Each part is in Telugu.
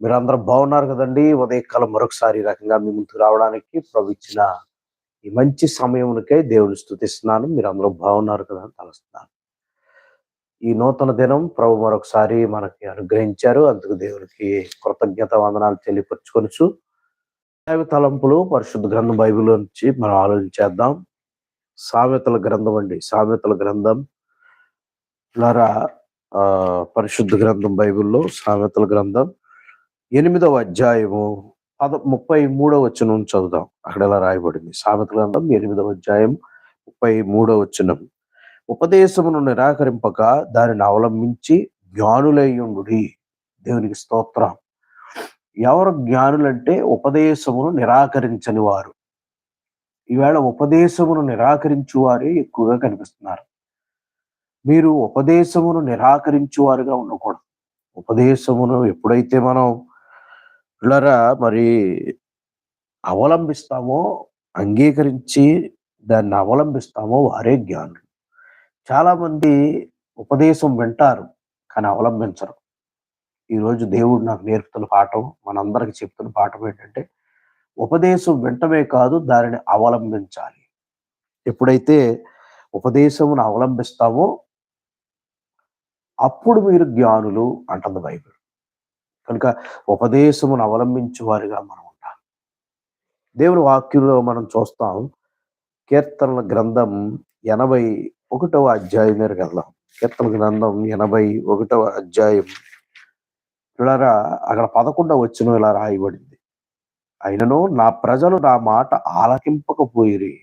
మీరందరూ బాగున్నారు కదండి. ఉదయకాలం మరొకసారి ఈ రకంగా మీ ముందు రావడానికి ప్రభు ఈ మంచి సమయమునికై దేవుని స్థుతిస్తున్నాను. మీరందరూ బాగున్నారు కదా అని తలుస్తున్నాను. ఈ నూతన దినం ప్రభు మరొకసారి మనకి అనుగ్రహించారు. అందుకు దేవునికి కృతజ్ఞత వందనాలు తెలియపరచుకొనచ్చు దైవ తలంపులు పరిశుద్ధ గ్రంథం బైబిల్ నుంచి మనం ఆలోచించేద్దాం సామెతల గ్రంథం అండి. సామెతల గ్రంథం ద్వారా పరిశుద్ధ గ్రంథం బైబిల్లో సామెతల గ్రంథం ఎనిమిదవ అధ్యాయము పద ముప్పై మూడవ వచనం చదువుదాం. అక్కడ ఎలా రాయబడింది? సామెతల గ్రంథం ఎనిమిదవ అధ్యాయం ముప్పై మూడవ వచనం. ఉపదేశమును నిరాకరింపక దానిని అవలంబించి జ్ఞానులయ్యుండు దేవునికి స్తోత్రం. ఎవరు జ్ఞానులంటే ఉపదేశమును నిరాకరించని వారు. ఈవేళ ఉపదేశమును నిరాకరించు వారే ఎక్కువగా కనిపిస్తున్నారు. మీరు ఉపదేశమును నిరాకరించు వారుగా ఉండకూడదు. ఉపదేశమును ఎప్పుడైతే మనం పిల్లరా మరి అవలంబిస్తామో అంగీకరించి దాన్ని అవలంబిస్తామో వారే జ్ఞానులు. చాలామంది ఉపదేశం వింటారు కానీ అవలంబించరు. ఈరోజు దేవుడు నాకు నేర్పుతున్న పాఠం మనందరికి చెప్తున్న పాఠం ఏంటంటే ఉపదేశం వింటమే కాదు దానిని అవలంబించాలి. ఎప్పుడైతే ఉపదేశమును అవలంబిస్తామో అప్పుడు మీరు జ్ఞానులు అంటుంది బైబిల్. కనుక ఉపదేశమును అవలంబించే వారిగా మనం ఉండాలి దేవుని వాక్యంలో మనం చూస్తాం కీర్తనల గ్రంథం ఎనభై ఒకటవ అధ్యాయం మీరు వెళ్దాం. కీర్తన గ్రంథం ఎనభై ఒకటవ అధ్యాయం. ఇలా అక్కడ పదకొండవ వచ్చిన ఇలా రాయబడింది. అయినను నా ప్రజలు నా మాట ఆలకింపకపోయిరి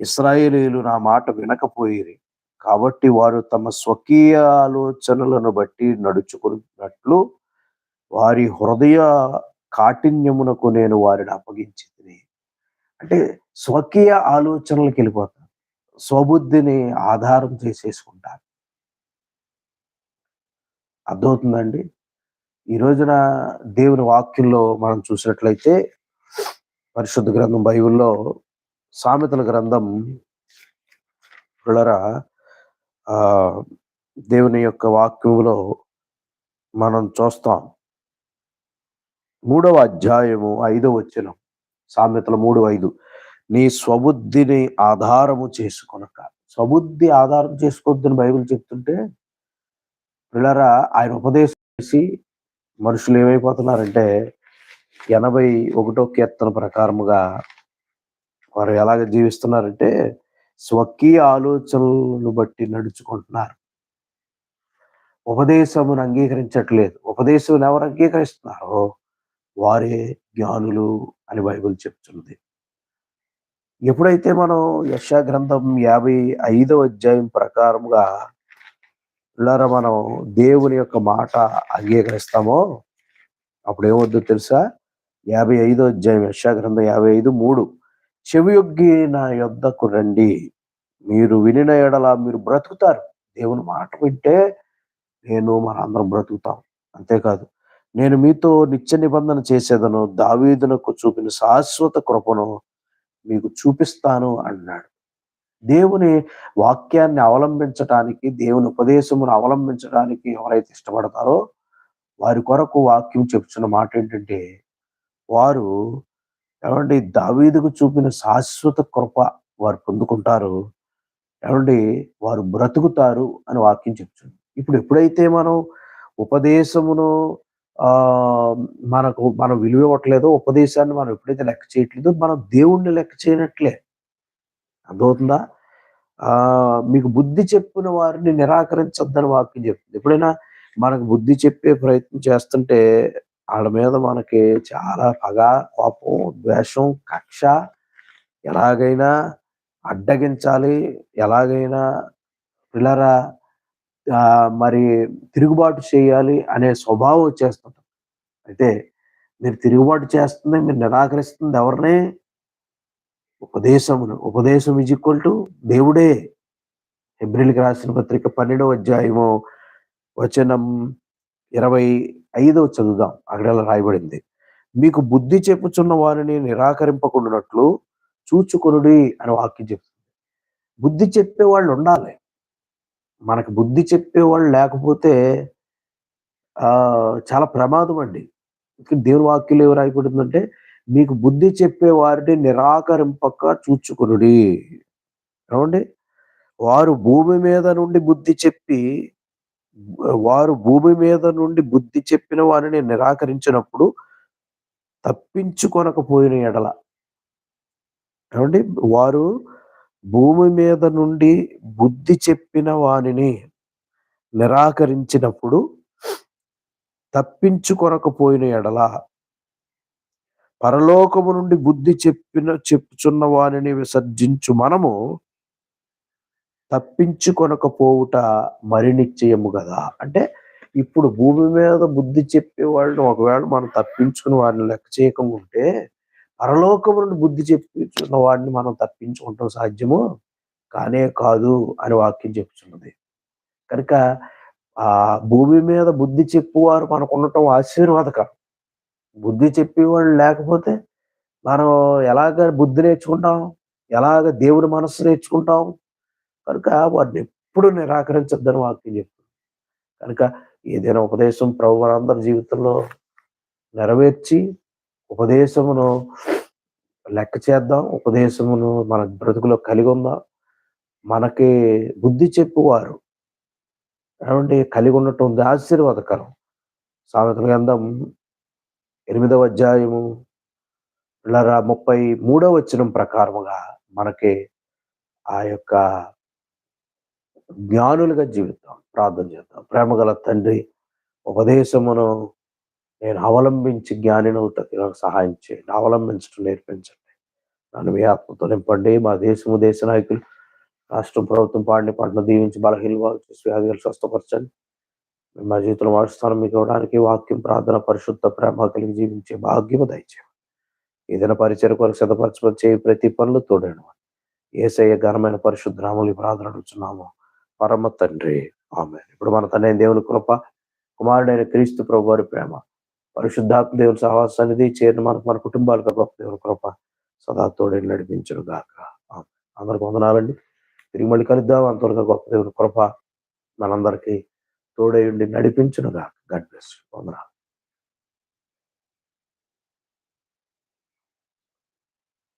ఇస్రాయేలీలు నా మాట వినకపోయిరి కాబట్టి వారు తమ స్వకీయ ఆలోచనలను బట్టి నడుచుకున్నట్లు వారి హృదయ కాఠిన్యమునకు నేను వారిని అప్పగించి అంటే స్వకీయ ఆలోచనలకు వెళ్ళిపోతారు. స్వబుద్ధిని ఆధారం చేసేసుకుంటారు. అర్థమవుతుందండి? ఈ రోజున దేవుని వాక్యంలో మనం చూసినట్లయితే పరిశుద్ధ గ్రంథం బైబిల్లో సామెతల గ్రంథం పిల్లరా దేవుని యొక్క వాక్యములో మనం చూస్తాం. మూడవ అధ్యాయము ఐదవ వచ్చిన సామెతల మూడు ఐదు. నీ స్వబుద్ధిని ఆధారము చేసుకొనక. స్వబుద్ధి ఆధారం చేసుకోవద్దని బైబిల్ చెప్తుంటే పిల్లరా ఆయన ఉపదేశం చేసి మనుషులు ఏమైపోతున్నారంటే ఎనభై ఒకటో కీర్తన ప్రకారముగా వారు ఎలాగ జీవిస్తున్నారంటే స్వకీయ ఆలోచనలను బట్టి నడుచుకుంటున్నారు. ఉపదేశమును అంగీకరించట్లేదు. ఉపదేశం ఎవరు అంగీకరిస్తున్నారో వారే జ్ఞానులు అని బైబిల్ చెప్తున్నది. ఎప్పుడైతే మనం యశా గ్రంథం యాభై ఐదవ అధ్యాయం ప్రకారముగా పిల్లర మనం దేవుని యొక్క మాట అంగీకరిస్తామో అప్పుడు ఏమొద్దు తెలుసా? యాభై ఐదో అధ్యాయం యశా గ్రంథం యాభై ఐదు మూడు. చెవియొగ్గి నా యొద్దకు రండి. మీరు వినిన ఎడల మీరు బ్రతుకుతారు. దేవుని మాట వింటే నేను మన అందరం బ్రతుకుతాం. అంతేకాదు నేను మీతో నిత్య నిబంధన చేసేదను దావీదునకు చూపిన శాశ్వత కృపను మీకు చూపిస్తాను అన్నాడు. దేవుని వాక్యాన్ని అవలంబించటానికి దేవుని ఉపదేశమును అవలంబించడానికి ఎవరైతే ఇష్టపడతారో వారి కొరకు వాక్యం చెప్తున్న మాట ఏంటంటే వారు ఏమండి దావీదుకు చూపిన శాశ్వత కృప వారు పొందుకుంటారు. ఏమండి వారు బ్రతుకుతారు అని వాక్యం చెప్తుంది. ఇప్పుడు ఎప్పుడైతే మనం ఉపదేశమును ఆ మనకు మనం విలువ ఇవ్వట్లేదో ఉపదేశాన్ని మనం ఎప్పుడైతే లెక్క చేయట్లేదో మనం దేవుణ్ణి లెక్క చేయనట్లే. అర్థమవుతుందా? ఆ మీకు బుద్ధి చెప్పిన వారిని నిరాకరించొద్దని వాక్యం చెప్తుంది. ఎప్పుడైనా మనకు బుద్ధి చెప్పే ప్రయత్నం చేస్తుంటే వాళ్ళ మీద మనకి చాలా పగ కోపం ద్వేషం కక్ష ఎలాగైనా అడ్డగించాలి. ఎలాగైనా పిల్లరా మరి తిరుగుబాటు చేయాలి అనే స్వభావం వచ్చేస్తుంటాం అయితే మీరు తిరుగుబాటు చేస్తుంది మీరు నిరాకరిస్తుంది ఎవరినే? ఉపదేశమును. ఉపదేశం ఇజ్ ఈక్వల్ టు దేవుడే. ఎబ్రిల్కి రాసిన పత్రిక పన్నెండవ అధ్యాయము వచనం ఇరవై ఐదో చదువుదాం. అక్కడ రాయబడింది. మీకు బుద్ధి చెప్పుచున్న వారిని నిరాకరింపకుండానట్లు చూచుకొనుడి అని వాక్యం చెప్తుంది. బుద్ధి చెప్పే వాళ్ళు ఉండాలి. మనకు బుద్ధి చెప్పేవాళ్ళు లేకపోతే చాలా ప్రమాదం అండి. దేవుని వాక్యలు ఏమి రాయబడిందంటే, మీకు బుద్ధి చెప్పే వారిని నిరాకరింపక చూచుకొనుడి. ఏమండి? వారు భూమి మీద నుండి బుద్ధి చెప్పి వారు భూమి మీద నుండి బుద్ధి చెప్పిన వారిని నిరాకరించినప్పుడు తప్పించుకొనకపోయిన ఎడల. ఏమండి? వారు భూమి మీద నుండి బుద్ధి చెప్పిన వానిని నిరాకరించినప్పుడు తప్పించుకొనకపోయిన ఎడల. పరలోకము నుండి బుద్ధి చెప్పిన చెప్పుచున్న వారిని విసర్జించు మనము తప్పించుకొనకపోవుట మరి నిశ్చయము కదా అంటే ఇప్పుడు భూమి మీద బుద్ధి చెప్పేవాళ్ళని ఒకవేళ మనం తప్పించుకుని వారిని లెక్క చేయకుండా ఉంటే, పరలోకము నుండి బుద్ధి చెప్పించుకున్న వాడిని మనం తప్పించుకుంటం సాధ్యము కానే కాదు అని వాక్యం చెప్తున్నది. కనుక ఆ భూమి మీద బుద్ధి చెప్పువారు మనకుండటం ఆశీర్వాదకరం. బుద్ధి చెప్పేవాళ్ళు లేకపోతే మనం ఎలాగ బుద్ధి నేర్చుకుంటాం? ఎలాగ దేవుని మనస్సు నేర్చుకుంటాం? కనుక వారిని ఎప్పుడు నిరాకరించద్దని వాక్యం చెప్తుంది. కనుక ఏదైనా ఉపదేశం ప్రభు మనందరి జీవితంలో నెరవేర్చి ఉపదేశమును లెక్క చేద్దాం. ఉపదేశమును మన బ్రతుకులో కలిగి ఉందాం. మనకి బుద్ధి చెప్పువారు ఏవండి కలిగి ఉండటం ఉంది ఆశీర్వాదకరం. సామెతల గ్రంథం ఎనిమిదవ అధ్యాయము పిల్లరా 33వ వచనం ప్రకారముగా మనకి ఆ యొక్క జ్ఞానులుగా జీవిద్దాం. ప్రార్థన చేద్దాం. ప్రేమగల తండ్రి ఉపదేశమును నేను అవలంబించి జ్ఞానినవుటకు నాకు సహాయం చేయండి. అవలంబించడం నేర్పించండి. నన్ను మీ ఆత్మతో నింపండి. మా దేశము దేశ నాయకులు రాష్ట్రం ప్రభుత్వం పాడిన పంటను దీవించి బలహీన చేసి వ్యాధిగా స్వస్థపరచండి. మేము మా జీవితంలో వాడుస్తాను మీకు ఇవ్వడానికి వాక్యం ప్రార్థన పరిశుద్ధ ప్రేమ కలిగి జీవించే భాగ్యము దయచేయండి. ఏదైనా పరిచయ కొరకు సిద్ధపరచమని ప్రతి పనులు తోడేను ఏసయ్య ఘనమైన పరిశుద్ధ రాములు ప్రార్థన అడుగుతున్నాము. పరమ తండ్రి ఆమె ఇప్పుడు మన తండ్రి దేవుని కృప, కుమారుడైన క్రీస్తు ప్రభు వారి ప్రేమ, పరిశుద్ధాత్మ దేవుని సహవాస సన్నిధి చేరిన మనకు మన కుటుంబాలకు గొప్ప దేవుని కృప సదా తోడే నడిపించును గాక. అందరికి వందనాలండి. తిరిగి మళ్ళీ కలుద్దాం. అంతవరకు గొప్ప దేవుని కృప మనందరికీ తోడై ఉండి నడిపించును గాక. గాడ్ బ్లెస్ వందనాలు.